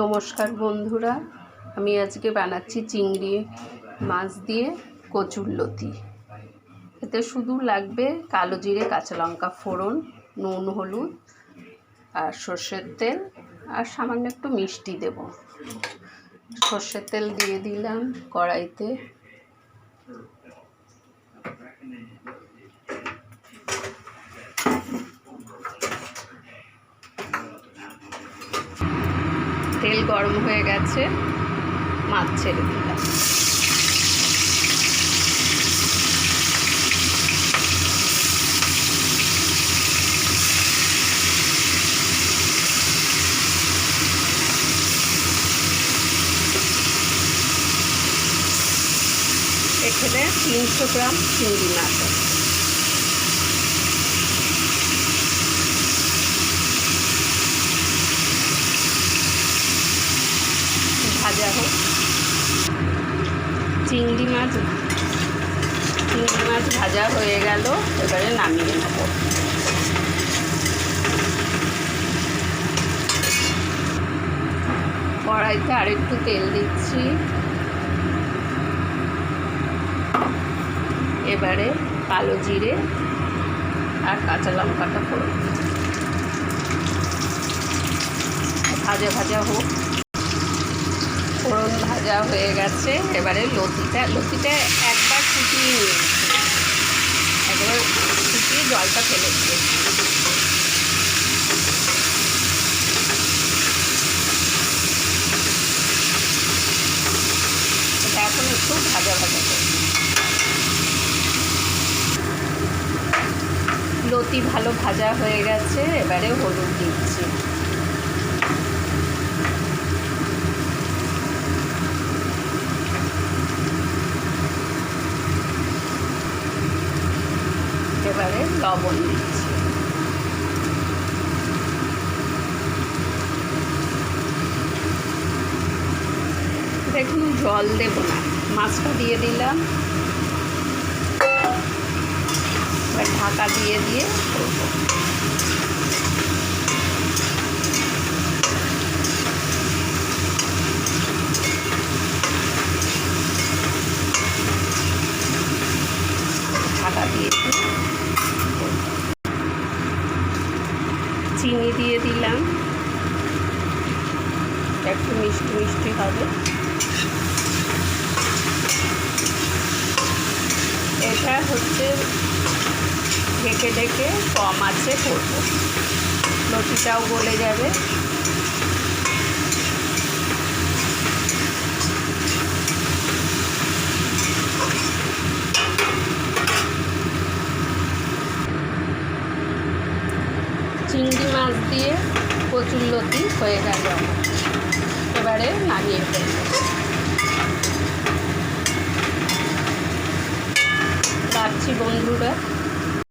নমস্কার বন্ধুরা, আমি আজকে বানাচ্ছি চিংড়ি মাছ দিয়ে কচুরলতি এতে শুধু লাগবে কালো জিরে, কাঁচা লঙ্কা ফোড়ন, নুন, হলুদ আর সর্ষের তেল আর সামান্য একটু মিষ্টি দেব। সর্ষের তেল দিয়ে দিলাম কড়াইতে। তেল গরম হয়ে গেছে মাছ ছেড়ে দিলাম। এখানে তিনশো গ্রাম চিংড়ি মাছ আছে ভাজা হোক চিংড়ি মাছ। চিংড়ি মাছ ভাজা হয়ে গেল, এবারে নামিয়ে নেব। কড়াইতে আরেকটু তেল দিচ্ছি। এবারে কালো জিরে আর কাঁচা লঙ্কাটা ফোড়ন। ভাজা ভাজা হোক। ফোড়ন ভাজা হয়ে গেছে। এবারে লতিটা লতিটা একবার ফুটিয়ে নিয়েছি। একবার ফুটিয়ে জলটা ফেলে এটা এখন একটু ভাজা ভাজা লতি ভালো ভাজা হয়ে গেছে, এবারে হলুদ দিচ্ছি। এবারে লবণ দিচ্ছি। দেখুন, জল দেব না। মাছটা দিয়ে দিলাম। এবার ঢাকা দিয়ে দিয়ে করব। ঢাকা দিয়ে চিনি দিয়ে দিলাম। একটু মিষ্টি মিষ্টি হবে। এটা হচ্ছে ঢেকে ঢেকে কম আছে করব। লতিটাও গলে যাবে। চিংড়ি মাছ দিয়ে প্রচুর লতি হয়ে গেল। এবারে নামিয়ে ফেলব। রাখছি বন্ধুরা।